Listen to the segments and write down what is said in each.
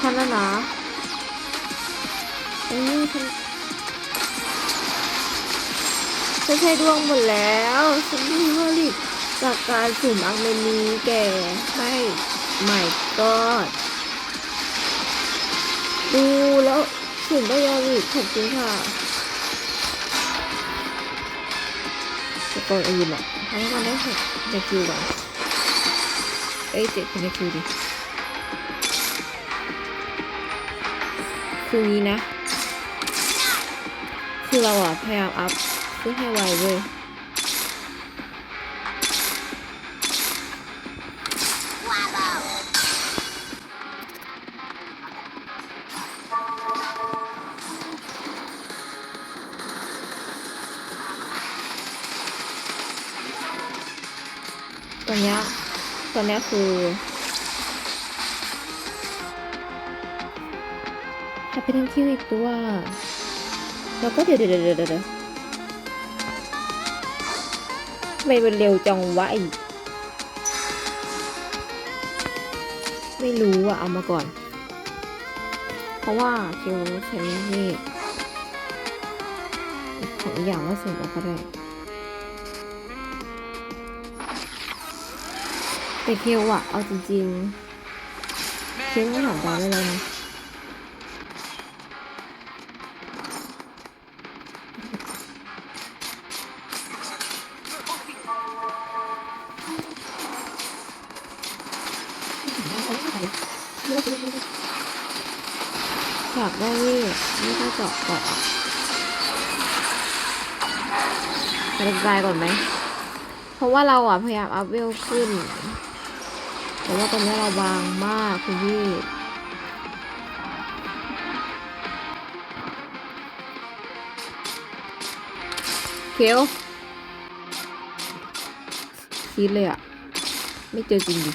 ฉันแล้วนะไอ้นี่ฉันฉันใช้ดวงหมดแล้วฉันมีผลิตจากการสุ่มอังเมนีแก่ให้ใหม่ก็ดูแล้วสุ่มได้ยาวิขอบคุณค่ะจะก่อนอื่นอะทำให้มันได้หกในคิวก่อนเอ้ยเจ็ดในคิวดิ คืองี้นะ คือเราอะพยายามอัพเพื่อให้ไวเว้ยตอนเนี้ยตอนเนี้ยคือ แฮปปี้ทั้งคิวอีกตัว แล้วก็เดี๋ยวเดี๋ยวเดี๋ยวเดี๋ยวเดี๋ยวทำไมมันเร็วจังวะไอไม่รู้อะเอามาก่อน เพราะว่าคิวใช้นี่ของอีกอย่างว่าสร็จแล้วก็ได้แต่เคลอะเอาจริงๆเคลไม่ถามดาวได้เลยนะ จาะเกาะกระจายก่อนไหม เพราะว่าเราอะพยายามอัพเวลขึ้น แต่ว่าตอนนี้เราบางมากคุณพี่เคียวคิดเลยอะ ไม่เจอจริงดิ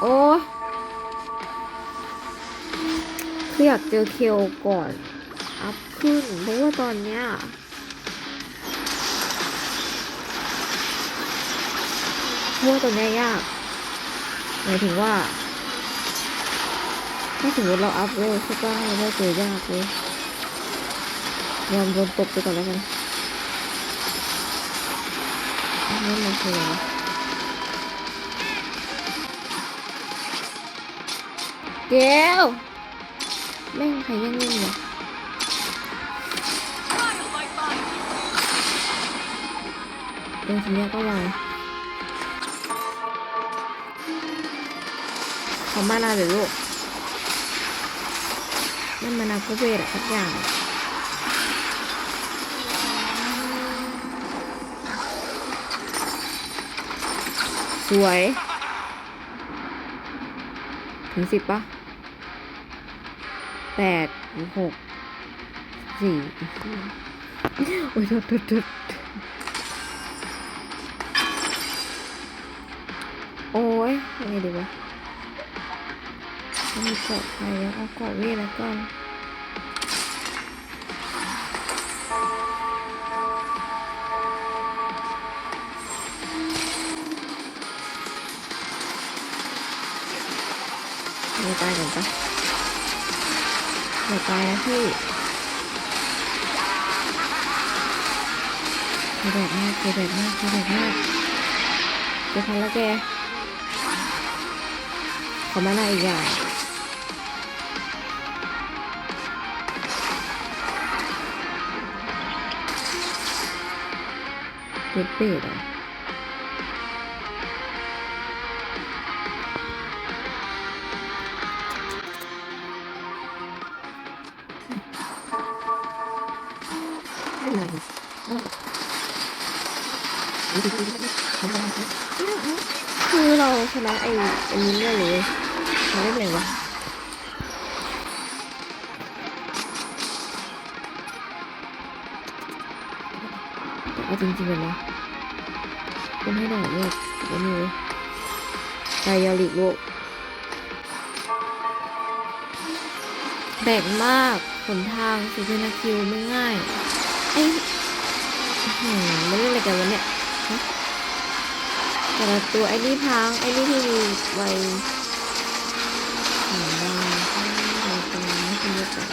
โอ้ คืออยากเจอเคลก่อน อัพขึ้น เพราะว่าตอนเนี้ยเพราะว่าตอนเนี้ยยาก หมายถึงว่า ถ้าสมมติเราอัพเร็วใช่ป่ะเราก็เจอยากเลยยอมโดนตบไปก่อนแล้วกันอันนี้มันคืออะไรเดี๋ยว แม่งใครยังเล่นเนี่ยเดี๋ยวทีเนี้ยก็ลองขอมานาเดี๋ยวลูกนั่นมานาก็เวทอะสักอย่างสวย ถึงสิบปะ แปดหกสี่โอ้ยโทษโทษโทษโอ้ยยังไงดีวะมีเกาะใครแล้วเอาเกาะเวทแล้วกันไม่ตายก่อนปะ ไม่ตายนะพี่เคยแบบมากเคยแบบมากเคยแบบมากจะทันแล้วแกขอมาหน้าอีกอย่างเด็ดเป็ดอะ คือเราชนะไอ้อันนี้เนี่ยเลยมาได้ไงวะเอาจริงๆเลยนะเป็นให้หน่อยเนี่ยวันนี้ไกยาลิกโลกแบกมากหนทางสุเพนาคิวไม่ง่ายไอ้ไม่เล่นอะไรกันวะเนี่ย แต่ตัวไอ้นี่พังไอ้นี่ที่มีไวหนบ้างไวตรงนี้คุณตับ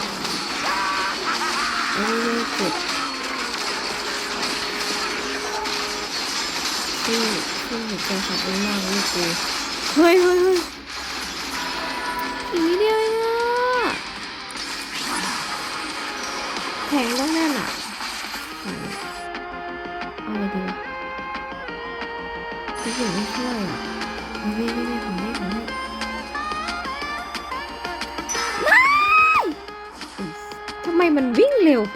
ไอ้นี่ที่ที่จะขับเองมากนี่กูเฮ้ยเฮ้ยเฮ้ยมีเดียวเองอะแข็งแล้ว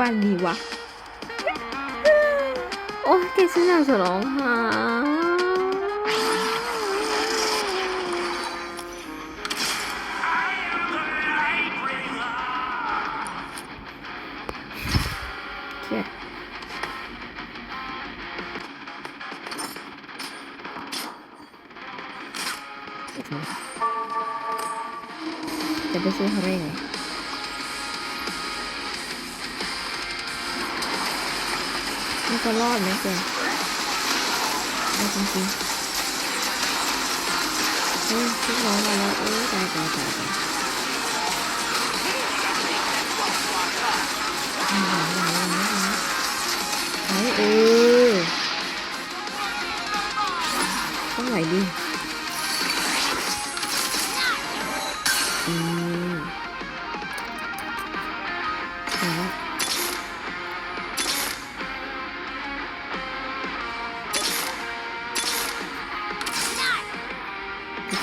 วิ่งเร็วปานนี้วะ โอ้ยแกฉันอยากจะร้องไห้เครียดจะไปซื้อเขาได้ไง มันจะรอดไหมเพื่อนเอาจริงๆเฮ้ยทุกน้องมาแล้วโอ้ตายตายตายตายไหนเออต้องไหวดิอืมไหนว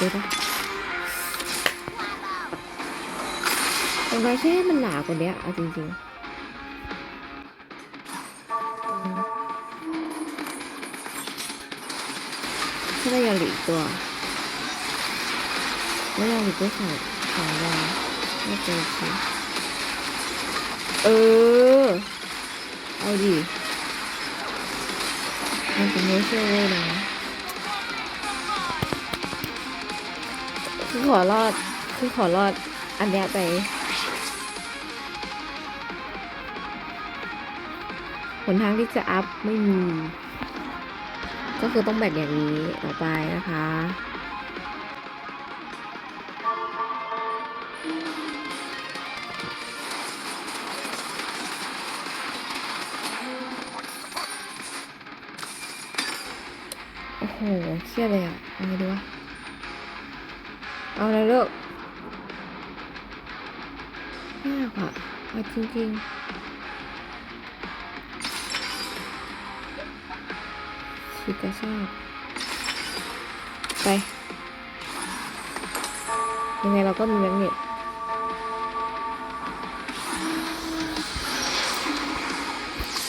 ะโอเคปะตรงไปแค่มันหนากว่านี้เอาจริงๆอืมถ้าได้ยาหลีกตัวไม่ยาหลีกก็สองสองยาไม่เจอสิเออ เอาดิมันเป็นเนื้อเชื่อเว้ยนะ คือขอรอด คือขอรอด อันเนี้ยไป หนทางที่จะอัพไม่มี ก็คือต้องแบกอย่างนี้ต่อไปนะคะโอ้โหเครียดเลยอะเอาไงดีวะ เอาเลยลูกยากอะเอาจริงๆชิดกระชากไป ยังไงเราก็มีแมกเนต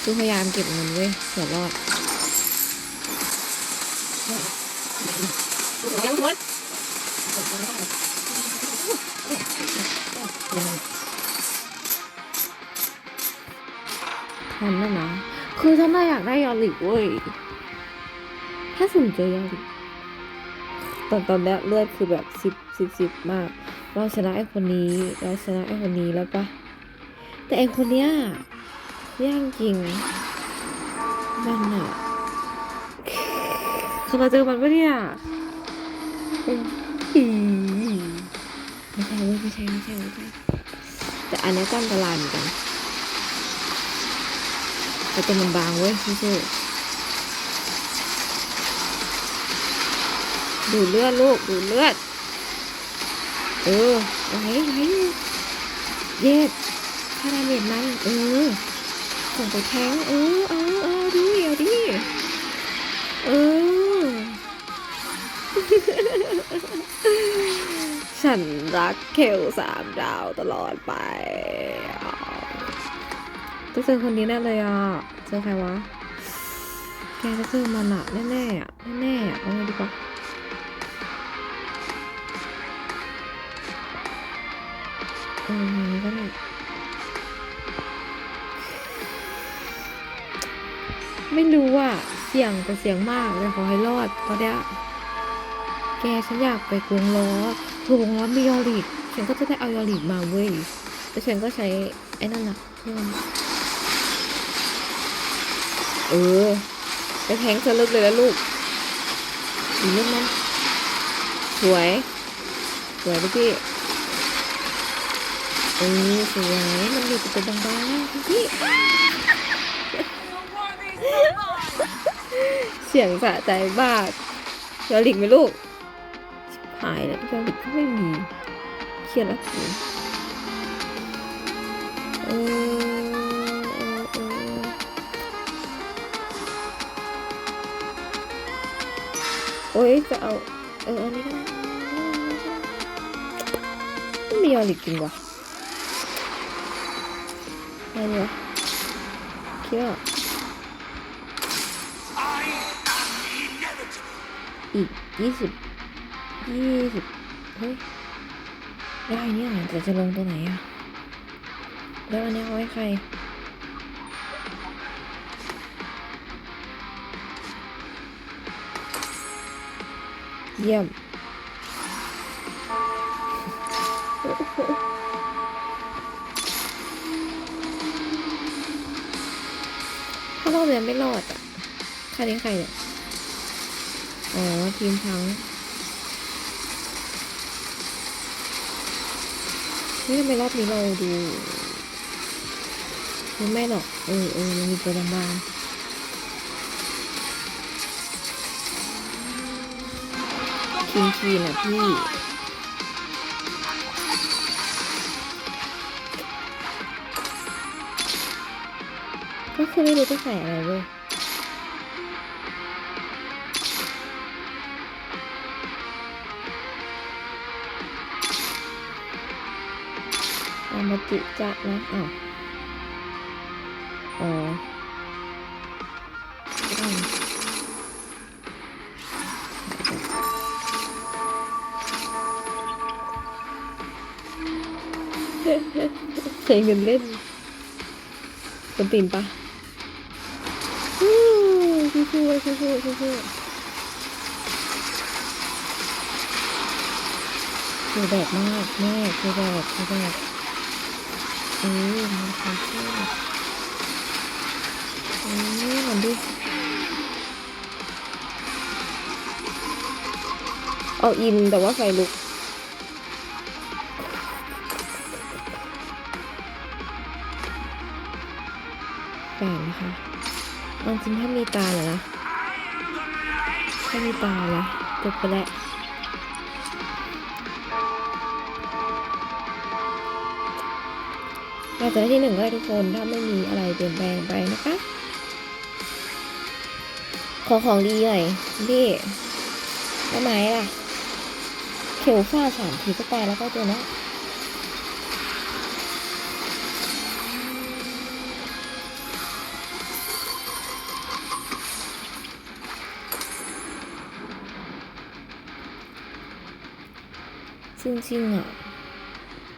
คือพยายามเก็บเงินเว้ยเผื่อรอด ทันแล้วนะ คือฉันน่ะอยากได้ยอริกเว้ย ถ้าสุ่มเจอยอริกตอนตอนเนี้ยเลือดคือแบบสิบสิบสิบมาก เราชนะไอ้คนนี้ เราชนะไอ้คนนี้แล้วปะแต่ไอ้คนเนี้ยย่างจริง มันอะคือเราเจอมันปะเนี่ยเป็นผีไม่ใช่ไม่ใช่ไม่ใช่ไม่ใช่แต่อันนี้ก็อันตรายเหมือนกัน แต่ตัวมันบางเว้ยสู้ดูเลือดลูกดูเลือด เออไหวไหวเย็ดถ้าดาเมจมันเออส่งไปแทงเออเออเออดิเอาดิเออ ฉันรักเคลสามดาวตลอดไป ต้องเจอคนนี้แน่เลยอะ เจอใครวะ แกจะเจอมันอะแน่ๆอะแน่ๆอะเอาไงดีกว่าเอออย่างนี้ก็ได้ไม่รู้อะ เสี่ยงแต่เสี่ยงมากเลยขอให้รอดตอนเนี้ยแกฉันอยากไปกวงล้อถูกวงล้อมียอริกฉันก็จะได้เอายอริกมาเว้ยแต่ฉันก็ใช้ไอ้นั่นนะเพิ่ม เออไปแทงจะลึกเลยนะลูกอีกลูกนั้นสวย สวยพี่เออสวยมันมีแต่ตัวบางๆพี่เสียงสะใจมากยอลิกไหมลูกหายแล้วยอลิกก็ไม่มี เครียดแล้วกู โอ้ยจะเอา เอออันนี้ก็ได้ไม่มียอลิกจริงวะอะไรวะคิดว่าอีกยี่สิบยี่สิบเฮ้ยได้เนี่ยแต่จะลงตัวไหนอะแล้วอันนี้เอาไว้ใคร เยี่ยม ถ้ารอบนี้ไม่รอดอะใครเลี้ยงใครเนี่ย อ๋อ ทีมพัง นี่ทำไมรอบนี้เราดูดูไม่หรอก เออเออมันมีตัวบางๆ คิงคีน่ะพี่ก็คือไม่รู้จะใส่อะไรเว้ยอามาจิจะนะอ้าวอ๋อ ใช้เงินเล่นคนตีนปะฮู้สู้ๆสู้ๆสู้ๆสู้ๆเจอแดดมากแม่เจอแดดเจอแดดเออมันคาเฟ่เออมันดูเอาอินแต่ว่าไฟลุก แปลกนะคะเอาจริงถ้ามีตาเหรอนะถ้ามีตาละจบไปแล้วเราจะได้ที่หนึ่งก็ได้ทุกคนถ้าไม่มีอะไรเปลี่ยนแปลงไปนะคะ ขอของดีหน่อยพี่ได้ไหมล่ะ เขียวฟ้าสามทีก็ไปแล้วก็ตัวนี้ จริงๆอะ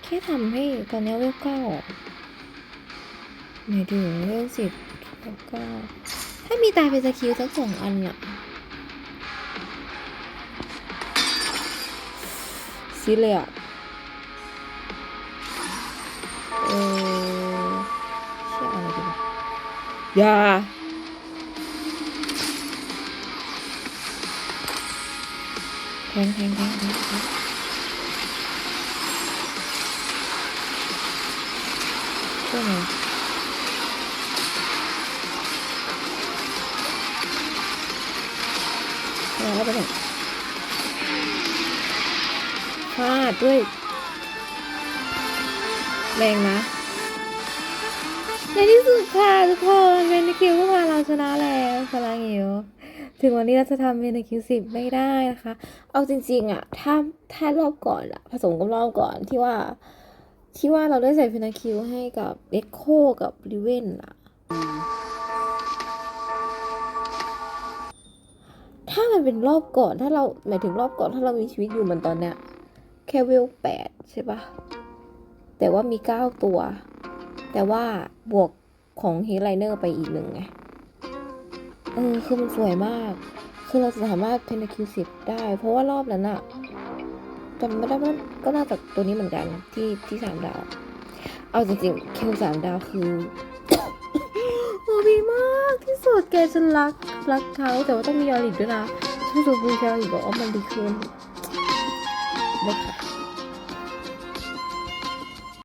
แค่ทำให้ตอนนี้เวลเก้าหมายถึงเวลสิบเวลเก้าถ้ามีตาเป็นสกิลสักสองอันอะซิเลยอะเออเชื่ออะไรดีวะอย่าแทงแทงแทงแทงแท งช่วยหน่อยเอาแล้วไปเนี่ยพลาดด้วย แรงนะ ในที่สุดค่ะทุกคนเมนคิวก็พาเราชนะแล้วพลังหิวถึงวันนี้เราจะทำเมนคิวสิบไม่ได้นะคะ เอาจริง ๆอะถ้าถ้ารอบก่อนอะผสมกับรอบก่อนที่ว่า ที่ว่าเราได้ใส่เพนาคิวให้กับเอ็กโคกับริเวนอะถ้ามันเป็นรอบก่อนถ้าเราหมายถึงรอบก่อนถ้าเรามีชีวิตอยู่เหมือนตอนเนี้ยแค่เวลแปดใช่ปะแต่ว่ามีเก้าตัว แต่ว่าบวกของเฮไลเนอร์ไปอีกหนึ่งไง เออ คือมันสวยมาก คือเราจะสามารถเพนคิวสิบได้ เพราะว่ารอบนั้นอะ จำไม่ได้ว่าก็น่าจะตัวนี้เหมือนกันที่ที่สามดาว เอาจริงๆคิวสามดาวคือโอ้ดีมากที่สุดแกฉันรักรักเขาแต่ว่าต้องมียอริดด้วยนะช่วยดูดูยอริดบอกว่ามันดีขึ้นเลยค่ะ